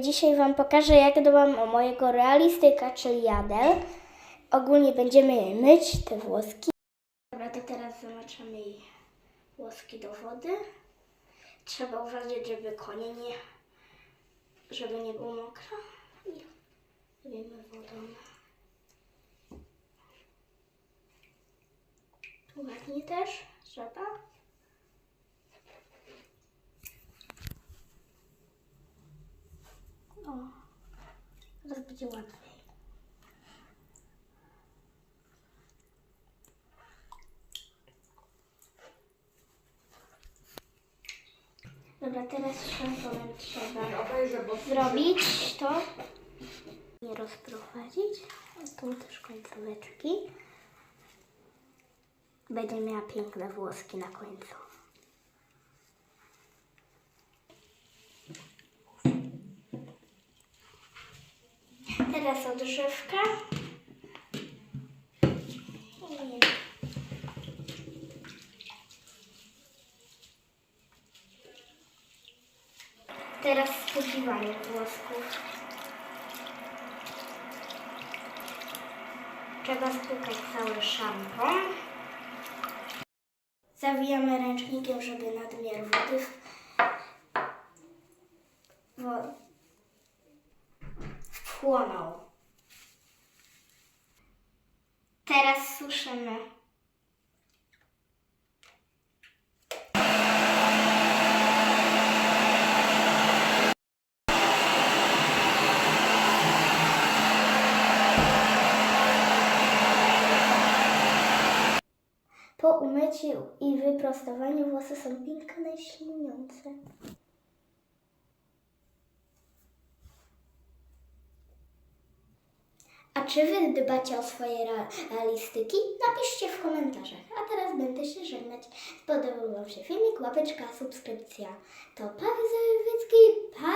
dzisiaj Wam pokażę jak dbam o mojego realistyka, czyli jadel. Ogólnie będziemy myć te włoski. Dobra, to teraz zamaczamy jej włoski do wody. Trzeba uważać, żeby konie nie, żeby nie było mokro. I wodą. Tu ładnie też trzeba. O, teraz będzie łatwiej. Dobra, teraz szamponem trzeba zrobić to. Nie rozprowadzić. Tu też końcóweczki. Będzie miała piękne włoski na końcu. Teraz odżywka. Teraz spłukiwanie włosków. Trzeba spłukać cały szampon. Zawijamy ręcznikiem, żeby nadmiar wody w... wchłonął. Teraz suszymy. Po umyciu i wyprostowaniu włosy są piękne i śliniące. A czy wy dbacie o swoje re- realistyki? Napiszcie w komentarzach. A teraz będę się żegnać. Spodobał wam się filmik, łapeczka, subskrypcja. To Paweł Zajowiecki. Pa!